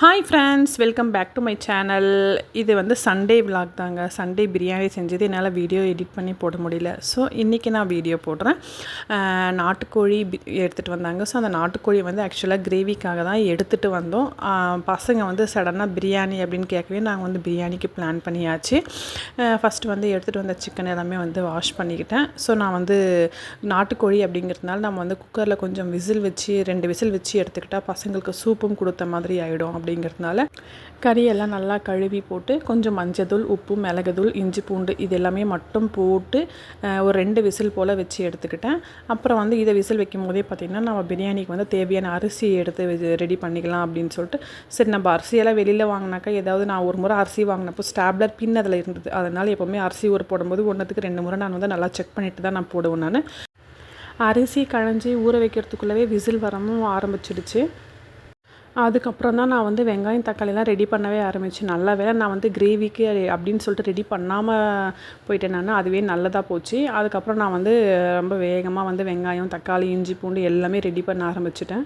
Hi friends welcome back to my channel இது வந்து Sunday vlog தாங்க. சண்டே பிரியாணி செஞ்சது. என்னால் வீடியோ எடிட் பண்ணி போட முடியல. ஸோ இன்றைக்கி நான் வீடியோ போடுறேன். நாட்டுக்கோழி எடுத்துகிட்டு வந்தாங்க. ஸோ அந்த நாட்டுக்கோழி வந்து ஆக்சுவலாக கிரேவிக்காக தான் எடுத்துகிட்டு வந்தோம். பசங்க வந்து சடனாக பிரியாணி அப்படின்னு கேட்கவே நாங்கள் வந்து பிரியாணிக்கு பிளான் பண்ணியாச்சு. ஃபஸ்ட்டு வந்து எடுத்துகிட்டு வந்த சிக்கன் எல்லாமே வந்து வாஷ் பண்ணிக்கிட்டேன். ஸோ நான் வந்து நாட்டுக்கோழி அப்படிங்கிறதுனால நம்ம வந்து குக்கரில் கொஞ்சம் விசில் வச்சு ரெண்டு விசில் வச்சு எடுத்துக்கிட்டால் பசங்களுக்கு சூப்பும் கொடுத்த மாதிரி ஆகிடும் அப்படிங்கிறதுனால கறியெல்லாம் நல்லா கழுவி போட்டு கொஞ்சம் மஞ்சத்தூள் உப்பு மிளகுதூள் இஞ்சி பூண்டு இது எல்லாமே மட்டும் போட்டு ஒரு ரெண்டு விசில் போல் வச்சு எடுத்துக்கிட்டேன். அப்புறம் வந்து இதை விசில் வைக்கும் போதே பார்த்திங்கன்னா நம்ம பிரியாணிக்கு வந்து தேவையான அரிசி எடுத்து ரெடி பண்ணிக்கலாம் அப்படின்னு சொல்லிட்டு சரி நம்ம அரிசியெல்லாம் வெளியில் வாங்கினாக்கா ஏதாவது நான் ஒரு முறை அரிசி வாங்கினப்போ ஸ்டாப்லர் பின் அதில் இருந்தது. அதனால் எப்போவுமே அரிசி ஒரு போடும்போது ஒன்றுத்துக்கு ரெண்டு முறை நான் வந்து நல்லா செக் பண்ணிட்டு தான் நான் போடுவேன் நான். அரிசி களைஞ்சி ஊற வைக்கிறதுக்குள்ளவே விசில் வரவும் ஆரம்பிச்சிடுச்சு. அதுக்கப்புறம் தான் நான் வந்து வெங்காயம் தக்காளிலாம் ரெடி பண்ணவே ஆரம்பித்தேன் நல்ல வேலை நான் வந்து கிரேவிக்கு அப்படின்னு சொல்லிட்டு ரெடி பண்ணாமல் போயிட்டேன் நான். அதுவே நல்லதாக போச்சு. அதுக்கப்புறம் நான் வந்து ரொம்ப வேகமாக வந்து வெங்காயம் தக்காளி இஞ்சி பூண்டு எல்லாமே ரெடி பண்ண ஆரம்பிச்சிட்டேன்.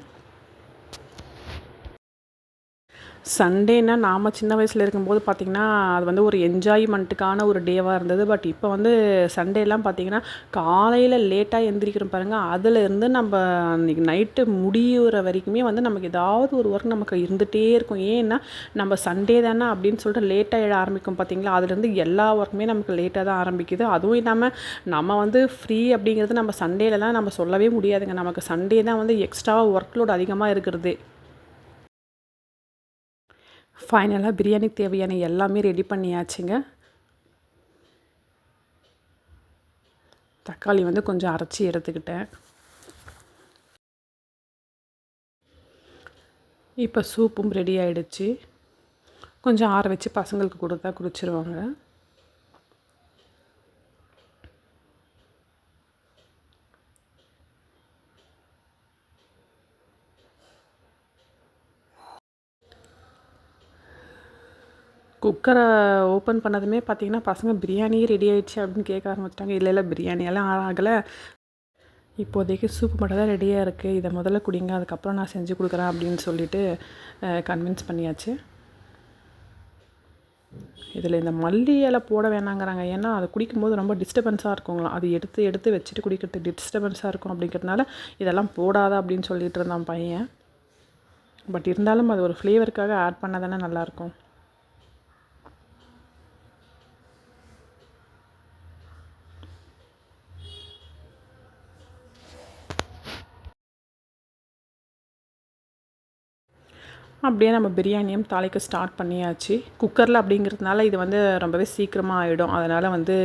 சண்டேனா நாம் சின்ன வயசில் இருக்கும்போது பார்த்திங்கன்னா அது வந்து ஒரு என்ஜாய்மெண்ட்டுக்கான ஒரு டேவாக இருந்தது. பட் இப்போ வந்து சண்டேலாம் பார்த்திங்கன்னா காலையில் லேட்டாக எந்திரிக்கிறோம் பாருங்கள் அதுலேருந்து நம்ம அன்றைக்கி நைட்டு முடியுற வரைக்குமே வந்து நமக்கு ஏதாவது ஒரு ஒர்க் நமக்கு இருந்துகிட்டே இருக்கும். ஏன்னா நம்ம சண்டே தானே அப்படின்னு சொல்லிட்டு லேட்டாக எழ ஆரம்பிக்கும் பார்த்திங்களா அதுலேருந்து எல்லா ஒர்க்குமே நமக்கு லேட்டாக தான் ஆரம்பிக்குது. அதுவும் இல்லாமல் நம்ம வந்து ஃப்ரீ அப்படிங்கிறது நம்ம சண்டேலலாம் நம்ம சொல்லவே முடியாதுங்க. நமக்கு சண்டே தான் வந்து எக்ஸ்ட்ராவாக ஒர்க் லோட் அதிகமாக இருக்கிறது. ஃபைனலாக பிரியாணிக்கு தேவையான எல்லாமே ரெடி பண்ணியாச்சுங்க. தக்காளி வந்து கொஞ்சம் அரைச்சி எடுத்துக்கிட்டேன். இப்போ சூப்பும் ரெடி ஆகிடுச்சி கொஞ்சம் ஆற வச்சு பசங்களுக்கு கொடுத்தா குடிச்சிருவாங்க. குக்கரை ஓப்பன் பண்ணதுமே பார்த்தீங்கன்னா பசங்க பிரியாணியே ரெடி ஆகிடுச்சு அப்படின்னு கேட்க ஆரம்பிச்சிட்டாங்க. இல்லை இல்லை பிரியாணியெல்லாம் ஆகலை. இப்போதைக்கு சூப் மட்டும் தான் ரெடியாக இருக்குது இதை முதல்ல குடிங்க அதுக்கப்புறம் நான் செஞ்சு கொடுக்குறேன் அப்படின்னு சொல்லிட்டு கன்வின்ஸ் பண்ணியாச்சு. இதில் இந்த மல்லி இலை போட வேணாங்கிறாங்க. ஏன்னா அது குடிக்கும்போது ரொம்ப டிஸ்டர்பன்ஸாக இருக்குங்களாம். அது எடுத்து எடுத்து வச்சுட்டு குடிக்கிறதுக்கு டிஸ்டர்பன்ஸாக இருக்கும் அப்படிங்கிறதுனால இதெல்லாம் போடாத அப்படின்னு சொல்லிட்டு இருந்தான் பையன். பட் இருந்தாலும் அது ஒரு ஃப்ளேவருக்காக ஆட் பண்ணால் தானே நல்லாயிருக்கும் அப்படியே நம்ம பிரியாணியும் தாளிக்க ஸ்டார்ட் பண்ணியாச்சு. குக்கரில் அப்படிங்கிறதுனால இது வந்து ரொம்பவே சீக்கிரமாக ஆகிடும் அதனால் வந்து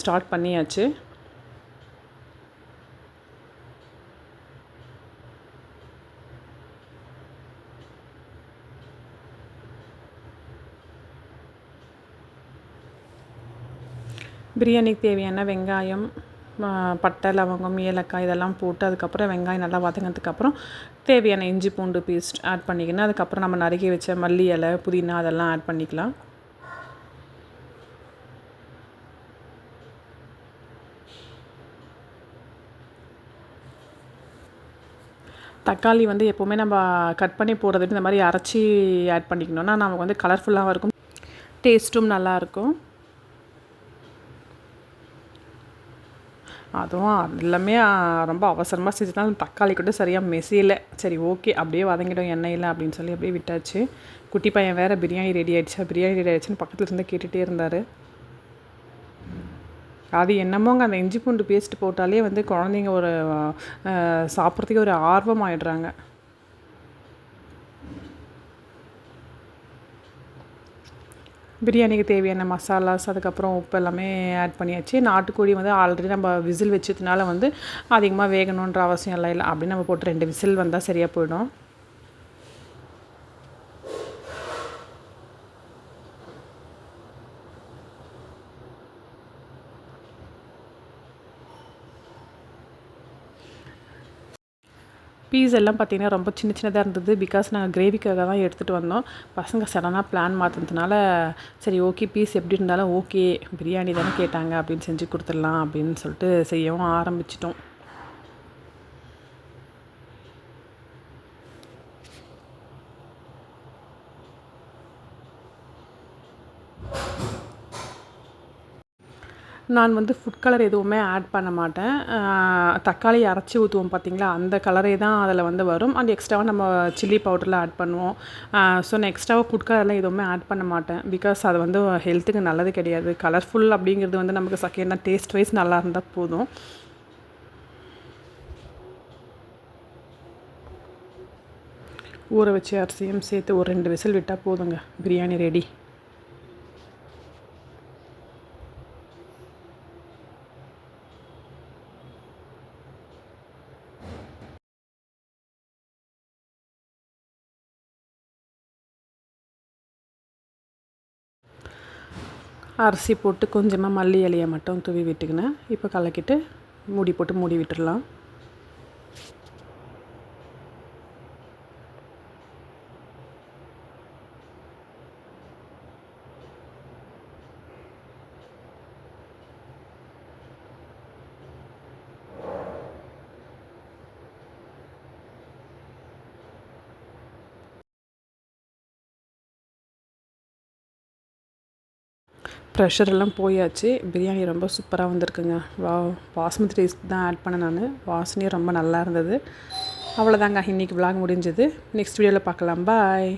ஸ்டார்ட் பண்ணியாச்சு. பிரியாணிக்கு தேவையான வெங்காயம் பட்டை லவங்கம் ஏலக்காய் இதெல்லாம் போட்டு அதுக்கப்புறம் வெங்காயம் நல்லா வதங்கினதுக்கப்புறம் தேவையான இஞ்சி பூண்டு பேஸ்ட் ஆட் பண்ணிக்கணும். அதுக்கப்புறம் நம்ம நறுக்கி வச்ச மல்லி இலை புதினா அதெல்லாம் ஆட் பண்ணிக்கலாம். தக்காளி வந்து எப்போவுமே நம்ம கட் பண்ணி போடுறது இந்த மாதிரி அரைச்சி ஆட் பண்ணிக்கணும்னா நமக்கு வந்து கலர்ஃபுல்லாகவும் இருக்கும். டேஸ்ட்டும் நல்லாயிருக்கும் அதுவும் எல்லாமே ரொம்ப அவசரமாக செஞ்சதுனால தக்காளி கூட சரியாக மெசியலை சரி ஓகே அப்படியே வதங்கிடும் எண்ணெயில் அப்படின்னு சொல்லி அப்படியே விட்டாச்சு. குட்டி பையன் வேறு பிரியாணி ரெடி ஆகிடுச்சா பிரியாணி ரெடி ஆகிடுச்சின்னு பக்கத்தில் இருந்து கேட்டுகிட்டே இருந்தார். அது என்னமோங்க அந்த இஞ்சி பூண்டு பேஸ்ட் போட்டாலே வந்து குழந்தைங்க ஒரு சாப்பிட்றதுக்கே சாப்பிட்றதுக்கு ஒரு ஆர்வம் ஆயிடுறாங்க. பிரியாணிக்கு தேவையான மசாலாஸ் அதுக்கப்புறம் உப்பு எல்லாமே ஆட் பண்ணியாச்சு. நாட்டுக்கோழி வந்து ஆல்ரெடி நம்ம விசில் வச்சதுனால வந்து அதிகமாக வேகணுன்ற அவசியம் இல்லை இல்லை. அப்படின்னு நம்ம போட்டு ரெண்டு விசில் வந்தால் சரியாக போயிடும். பீஸ் எல்லாம் பார்த்தீங்கன்னா ரொம்ப சின்ன சின்னதாக இருந்தது. பிகாஸ் நாங்கள் கிரேவிக்காக தான் எடுத்துகிட்டு வந்தோம். பசங்க சடனாக பிளான் மாற்றினதுனால சரி ஓகே பீஸ் எப்படி இருந்தாலும் ஓகே பிரியாணி தானே கேட்டாங்க. அப்படின்னு செஞ்சு கொடுத்துடலாம் அப்படின்னு சொல்லிட்டு செய்யவும் ஆரம்பிச்சிட்டோம். நான் வந்து ஃபுட் கலர் எதுவுமே ஆட் பண்ண மாட்டேன். தக்காளி அரைச்சி ஊற்றுவோம் பார்த்தீங்களா அந்த கலரே தான் அதில் வந்து வரும். அண்ட் எக்ஸ்ட்ராவாக நம்ம சில்லி பவுடரில் ஆட் பண்ணுவோம். ஸோ நான் எக்ஸ்ட்ராவாக ஃபுட் கலர்லாம் எதுவுமே ஆட் பண்ண மாட்டேன். பிகாஸ் அது வந்து ஹெல்த்துக்கு நல்லது கிடையாது. கலர்ஃபுல் அப்படிங்கிறது வந்து நமக்கு செகண்ட் டேஸ்ட் வைஸ் நல்லா இருந்தால் போதும். ஊற வச்சு அரிசியும் சேர்த்து ஒரு ரெண்டு விசில் விட்டால் போதுங்க. பிரியாணி ரெடி அரிசி போட்டு கொஞ்சமாக மல்லி இலையை மட்டும் தூவி விட்டுக்கினேன். இப்போ கலக்கிட்டு மூடி போட்டு மூடி விட்டுடலாம். ப்ரெஷர் எல்லாம் போயாச்சு. பிரியாணி ரொம்ப சூப்பராக வந்திருக்குங்க. வா பாஸ்மதி ரைஸ் தான் ஆட் பண்ணேன் நான். வாசனையும் ரொம்ப நல்லா இருந்தது. அவ்வளோதாங்க இன்றைக்கி விளாக் முடிஞ்சது. நெக்ஸ்ட் வீடியோவில் பார்க்கலாம். பாய்